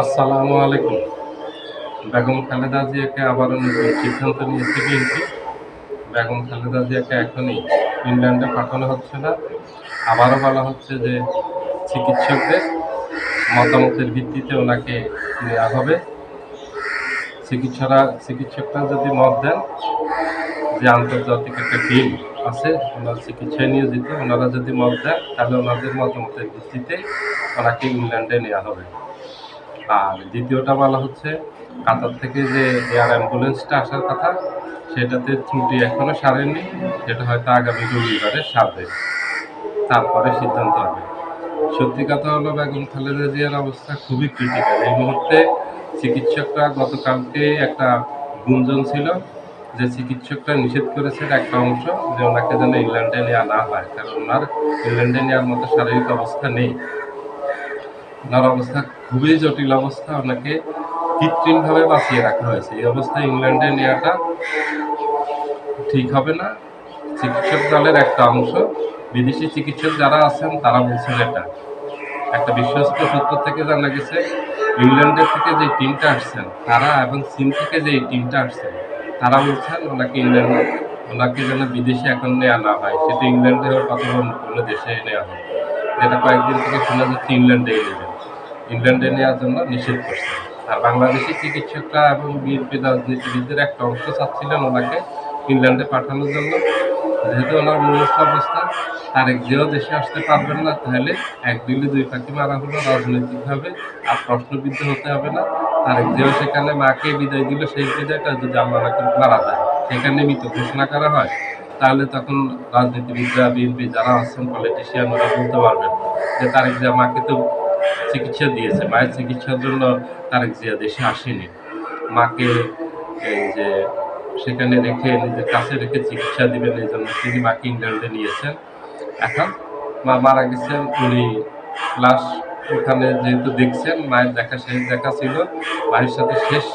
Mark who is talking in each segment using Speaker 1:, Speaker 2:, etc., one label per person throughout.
Speaker 1: আসসালামু আলাইকুম। বেগম খালেদা জিয়াকে আবারও নতুন সিদ্ধান্ত নিয়েছে বিএনপি বেগম খালেদা জিয়াকে এখনই ইংল্যান্ডে পাঠানো হচ্ছে না। আবারও বলা হচ্ছে যে চিকিৎসকদের মতামতের ভিত্তিতে ওনাকে নেওয়া হবে। চিকিৎসকরা চিকিৎসকরা যদি মত দেন যে আন্তর্জাতিক একটা টিম আছে, ওনার চিকিৎসায় নিয়োজিত, ওনারা যদি মত দেন, তাহলে ওনাদের মতামতের ভিত্তিতে ওনাকে ইংল্যান্ডে নেওয়া হবে। আর দ্বিতীয়টা বলা হচ্ছে কাতার থেকে যে এয়ার অ্যাম্বুলেন্সটা আসার কথা, সেটাতে ত্রুটি এখনও সারেনি যেটা হয়তো আগামী রবিবারে সারবে। তারপরে সিদ্ধান্ত হবে। সত্যি কথা হলো, বেগম খালেদা জিয়ার অবস্থা খুবই ক্রিটিক্যাল এই মুহূর্তে চিকিৎসকরা গতকালকে একটা গুঞ্জন ছিল যে চিকিৎসকরা নিষেধ করেছেন একটা অংশ যে ওনাকে যেন ইংল্যান্ডে নেওয়া না হয়, কারণ ওনার ইংল্যান্ডে নেওয়ার মতো শারীরিক অবস্থা নেই। ওনার অবস্থা খুবই জটিল অবস্থা। ওনাকে কৃত্রিমভাবে বাঁচিয়ে রাখা হয়েছে। এই অবস্থায় ইংল্যান্ডে নেওয়াটা ঠিক হবে না। চিকিৎসক দলের একটা অংশ, বিদেশি চিকিৎসক যারা আছেন, তারা বলছেন এটা। একটা বিশ্বস্ত সূত্র থেকে জানা গেছে, ইংল্যান্ডের থেকে যে টিমটা আসছেন, তারা এবং চীন থেকে যে টিমটা আসছেন, তারা বলছেন ওনাকে ইংল্যান্ড, ওনাকে যেন বিদেশে এখন নেওয়া না হয়। সেটা ইংল্যান্ডে হোক অথবা অন্য দেশে নেওয়া হয় যেটা কয়েকদিন থেকে শোনা যাচ্ছে ইংল্যান্ডে নেবেন ইংল্যান্ডে নেওয়ার জন্য নিষেধ করছে। আর বাংলাদেশি চিকিৎসকরা এবং বিএনপি রাজনীতিবিদদের একটা অংশ চাচ্ছিলেন ওনাকে ইংল্যান্ডে পাঠানোর জন্য। যেহেতু ওনার মূলস্থ অবস্থা, তারেক জিয়াও দেশে আসতে পারবেন না, তাহলে এক দিলে দুই পাখি মারা হলো রাজনৈতিকভাবে। আর প্রশ্নবিদ্ধ হতে হবে না, তারেক জিয়াও সেখানে মাকে বিদায় দিল, সেই বিদায়টা যদি আমরা মারা যায়। সেখানে মৃত ঘোষণা করা হয়, তাহলে তখন রাজনীতিবিদরা, বিএনপি যারা আছেন পলিটিশিয়ান ওরা বলতে পারবেন যে তারেক জিয়া মাকে তো চিকিৎসা দিয়েছে। মায়ের চিকিৎসার জন্য তারেক জিয়া দেশে আসেনি। মাকে এই যে সেখানে রেখে, নিজের কাছে রেখে চিকিৎসা দিবেন এই জন্য তিনি মাকে ইংল্যান্ডে নিয়েছেন। এখন মা মারা গেছেন। উনি লাশ ওখানে যেহেতু দেখছেন, মায়ের দেখা শেষ দেখা ছিল। মায়ের সাথে শেষ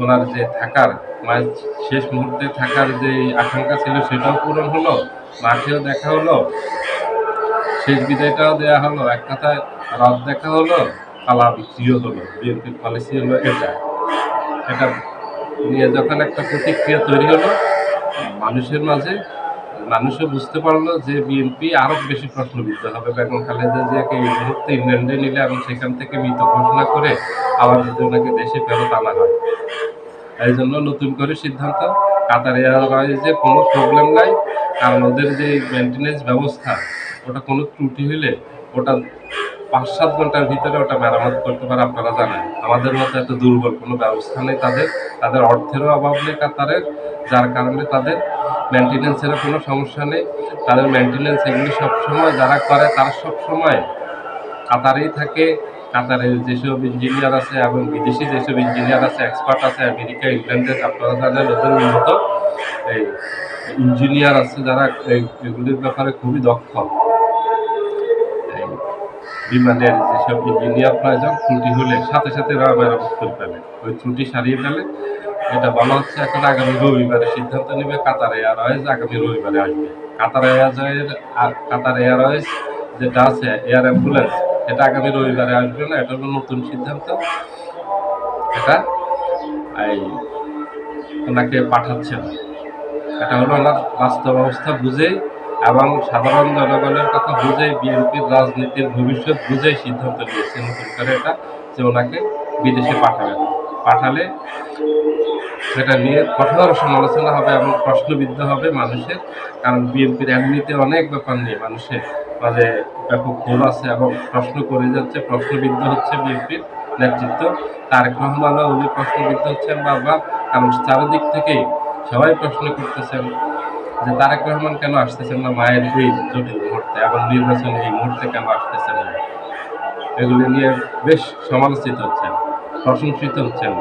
Speaker 1: ওনার যে থাকার, মায়ের শেষ মুহূর্তে থাকার যে আকাঙ্ক্ষা ছিল সেটাও পূরণ হলো, মাকেও দেখা হলো। শেষ বিদায়টাও দেওয়া হলো। এক কথায় রাত দেখা হলো পালা বিক্রিও হলো বিএনপির পলিসি হলো এটা। এটা নিয়ে যখন একটা প্রতিক্রিয়া তৈরি হলো, মানুষের মাঝে, মানুষও বুঝতে পারল যে বিএনপি আরও বেশি প্রশ্নবিদ্ধ হবে। বেগম খালেদা জিয়াকে এই মুহূর্তে ইংল্যান্ডে নিলে এবং সেখান থেকে মৃত ঘোষণা করে আবার যদি ওনাকে দেশে ফেরত আনা হয়। এই জন্য নতুন করে সিদ্ধান্ত, কাতার এয়ারওয়েজে কোনো প্রবলেম নাই, কারণ ওদের যে মেনটেনেন্স ব্যবস্থা, ওটা কোনো ত্রুটি হলে ওটা পাঁচ সাত ঘণ্টার ভিতরে ওটা মেরামত করতে পারে, আপনারা জানেন। আমাদের মতো এত দুর্বল কোনো ব্যবস্থা নেই তাদের। তাদের অর্থেরও অভাব নেই কাতারের, যার কারণে তাদের মেনটেনেন্সেরও কোনো সমস্যা নেই। তাদের মেনটেনেন্স এগুলি সবসময় যারা করে, তারা সবসময় কাতারেই থাকে। কাতারের যেসব ইঞ্জিনিয়ার আছে এবং বিদেশি যেসব ইঞ্জিনিয়ার আছে এক্সপার্ট আছে, আমেরিকা, ইংল্যান্ডের, আপনারা জানেন, ওদের উন্নত এই ইঞ্জিনিয়ার আছে যারা এগুলির ব্যাপারে খুবই দক্ষ। বিমানের যেসব ইঞ্জিনিয়ার প্রয়োজন ত্রুটি হলে সাথে সাথে মেরামত করে ফেলে। ওই ত্রুটি সারিয়ে ফেলে। এটা বলা হচ্ছে, এখন আগামী রবিবারে সিদ্ধান্ত নেবে কাতার এয়ারওয়েজ, আগামী রবিবারে আসবে। কাতার এয়ারওয়েজের কাতার এয়ারওয়েজ যেটা আছে, এয়ার অ্যাম্বুলেন্স, এটা আগামী রবিবারে আসবে না, এটা হলো নতুন সিদ্ধান্ত। এটা এই ওনাকে পাঠাচ্ছে না। এটা হলো ওনার বাস্তব অবস্থা, বুঝেই এবং সাধারণ জনগণের কথা বুঝে বিএনপির রাজনীতির ভবিষ্যৎ বুঝেই সিদ্ধান্ত নিয়েছে নতুন করে এটা যে ওনাকে বিদেশে পাঠাবে। পাঠালে সেটা নিয়ে কঠোর সমালোচনা হবে এবং প্রশ্নবিদ্ধ হবে মানুষের, কারণ বিএনপির এমনিতে অনেক ব্যাপার নিয়ে মানুষের মাঝে ব্যাপক ক্ষোভ আছে এবং প্রশ্ন করে যাচ্ছে, প্রশ্নবিদ্ধ হচ্ছে বিএনপির নেতৃত্ব। তারেক রহমানও উনি প্রশ্নবিদ্ধ হচ্ছেন বারবার, কারণ চারিদিক থেকেই সবাই প্রশ্ন করতেছেন। যে তারেক রহমান কেন আসতেছেন না? মায়ের এই জটিল মুহূর্তে এবং নির্বাচনে এই মুহূর্তে কেন আসতেছেন না? এগুলি নিয়ে বেশ সমালোচিত হচ্ছেন, প্রশংসিত হচ্ছেন।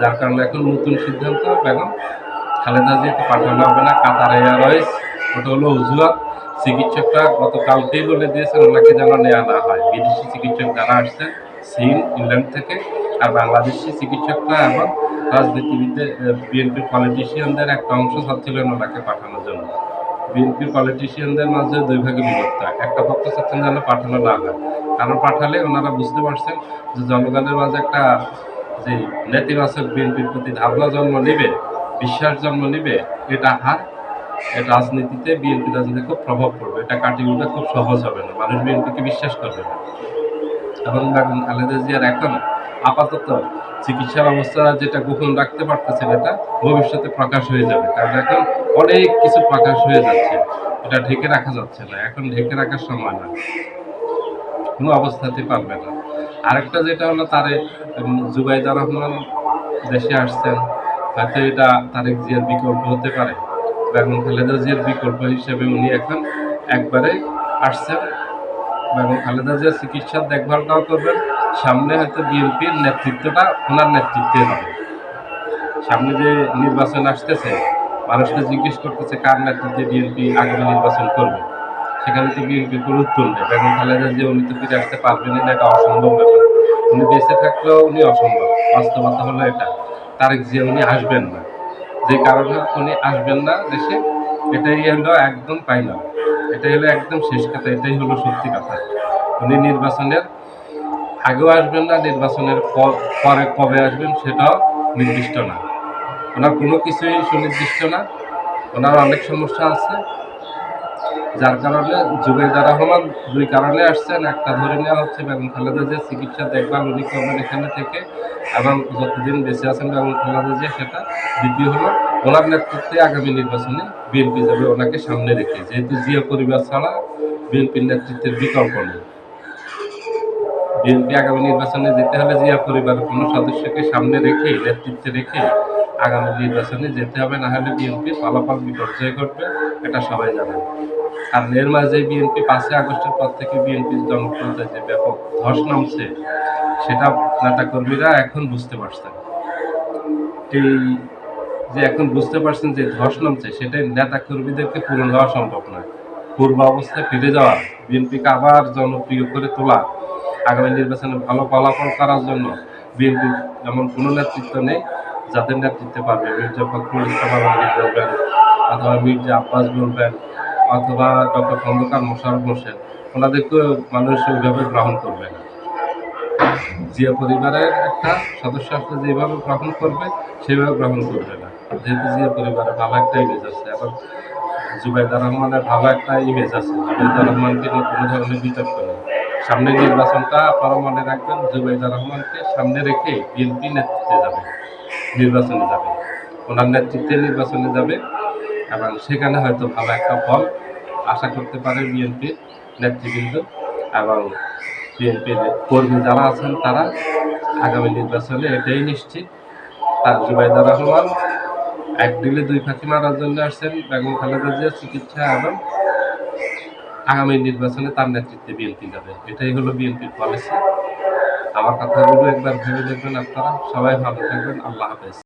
Speaker 1: যার কারণে এখন নতুন সিদ্ধান্ত বেগম খালেদা জিয়াকে পাঠানো হবে না। কাতার এয়ারওয়েজ, ওটা হলো অজুহাত। চিকিৎসকরা গতকালকেই বলে দিয়েছেন, ওনাকে যেন নেওয়া না হয়। বিদেশি চিকিৎসক যারা আসছেন চীন, ইংল্যান্ড থেকে, আর বাংলাদেশি চিকিৎসকরা এবং রাজনীতিবিদদের বিএনপির পলিটিশিয়ানদের একটা অংশ চাচ্ছিলেন ওনাকে পাঠানোর জন্য। বিএনপির পলিটিশিয়ানদের মাঝে দুই ভাগে বিভক্ত। একটা পক্ষ চাচ্ছেন যেন পাঠানো না হয়। কারণ পাঠালে ওনারা বুঝতে পারছেন যে জনগণের মাঝে একটা যে নেতিবাচক বিএনপির প্রতি ধারণা জন্ম নেবে, বিশ্বাস জন্ম নেবে, এটা এই রাজনীতিতে বিএনপি রাজনীতি খুব প্রভাব পড়বে। এটা কাটিয়ে ওঠা খুব সহজ হবে না। মানুষ বিএনপিকে বিশ্বাস করবে না। এবং বেগম খালেদা জিয়ার এখন আপাতত চিকিৎসার অবস্থা যেটা গোপন রাখতে পারতেছেন এটা ভবিষ্যতে প্রকাশ হয়ে যাবে। কারণ এখন অনেক কিছু প্রকাশ হয়ে যাচ্ছে, এটা ঢেকে রাখা যাচ্ছে না, এখন ঢেকে রাখার সময় না। কোনো অবস্থাতে পারবে না। আরেকটা যেটা হলো, তারে জুবাইদা রহমান দেশে আসছেন হয়তো এটা তারেক জিয়ার বিকল্প হতে পারে। বেগম খালেদা জিয়ার বিকল্প হিসেবে উনি এখন একবারে আসছেন। বেগম খালেদা জিয়ার চিকিৎসার দেখভালটাও করবেন, সামনে হয়তো বিএনপির নেতৃত্বটা ওনার নেতৃত্বে হবে। সামনে যে নির্বাচন আসতেছে, মানুষকে জিজ্ঞেস করতেছে কার নেতৃত্বে বিএনপি আগামী নির্বাচন করবে। সেখানে তো বিএনপির কোনো উত্তর বেগম খালেদা জিয়া, উনি তো ফিরে আসতে পারবেন না, এটা অসম্ভব ব্যাপার। উনি বেঁচে থাকলেও উনি অসম্ভব। বাস্তবতা হলো এটা। তারেক জিয়া, উনি আসবেন না। যে কারণে উনি আসবেন না দেশে, এটাই হলো একদম ফাইনাল এটাই হলো একদম শেষ কথা, এটাই হলো সত্যি কথা। উনি নির্বাচনের আগেও আসবেন না, নির্বাচনের পরে কবে আসবেন সেটাও নির্দিষ্ট না। ওনার কোনো কিছুই সুনির্দিষ্ট না, ওনার অনেক সমস্যা আছে। যার কারণে জুবেদা রহমান দুই কারণে আসছেন, একটা ধরে নেওয়া হচ্ছে বেগম খালেদা জিয়া চিকিৎসা দেখভাল উনি করবেন এখানে থেকে এবং যতদিন বেঁচে আছেন বেগম খালেদা জিয়া, সেটা দ্বিতীয় হলো ওনার নেতৃত্বে আগামী নির্বাচনে বিএনপি যাবে ওনাকে সামনে রেখে। যেহেতু জিয়া পরিবার ছাড়া বিএনপির নেতৃত্বের বিকল্প নেই। বিএনপি আগামী নির্বাচনে যেতে হলে জিয়া পরিবারের কোনো সদস্যকে সামনে রেখে, নেতৃত্বে রেখে আগামী নির্বাচনে যেতে হবে, না হলে বিএনপি ফলাফল বিপর্যয় ঘটবে, এটা সবাই জানেন আর এর মাঝে বিএনপি পাঁচই আগস্টের পর থেকে বিএনপির জনপ্রিয়তা যে ব্যাপক ধস নামছে, সেটা নেতা কর্মীরা এখন বুঝতে পারছেন। এই যে এখন বুঝতে পারছেন যে ধস নামছে, সেটাই নেতা কর্মীদেরকে পূরণ হওয়া সম্ভব নয়। পূর্ব অবস্থায় ফিরে যাওয়া, বিএনপিকে আবার জনপ্রিয় করে তোলা, আগামী নির্বাচনে ভালো ফলাফল করার জন্য বিএনপি এমন কোনো নেতৃত্ব নেই যাদের নেতৃত্বে পারবে। মির্জা ফখরুল ইসলাম আলমগীর বলবেন, অথবা মির্জা আব্বাস বলবেন, অথবা ডক্টর খন্দকার মোশারফ হোসেন। ওনাদেরকে মানুষ ওইভাবে গ্রহণ করবে না। জিয়া পরিবারের একটা সদস্য আসলে যেভাবে গ্রহণ করবে, সেভাবে গ্রহণ করবে না। যেহেতু জিয়া পরিবারের ভালো একটা ইমেজ আছে এবং জুবাইদা রহমানের ভালো একটা ইমেজ আছে। জুবাইদা রহমানকে নিয়ে কোনো ধরনের বিতর্ক নেই। সামনের নির্বাচনটা আপনারা মনে রাখবেন, জুবাইদা রহমানকে সামনে রেখে বিএনপি নেতৃত্বে যাবে, নির্বাচনে যাবে। ওনার নেতৃত্বে নির্বাচনে যাবে, এবং সেখানে হয়তো ভালো একটা ফল আশা করতে পারে বিএনপির নেতৃবৃন্দ, এবং বিএনপির কর্মী যারা আছেন তারা আগামী নির্বাচনে এটাই নিশ্চিত। তার জুবাইদা রহমান, এক দিলে দুই ফাঁকি মারার জন্য আসছেন বেগম খালেদা জিয়া চিকিৎসা এবং আগামী নির্বাচনে তার নেতৃত্বে বিএনপি যাবে। এটাই হলো বিএনপির পলিসি আমার কথাগুলো একবার ভেবে দেখবেন আপনারা। সবাই ভালো থাকবেন। আল্লাহ হাফেজ।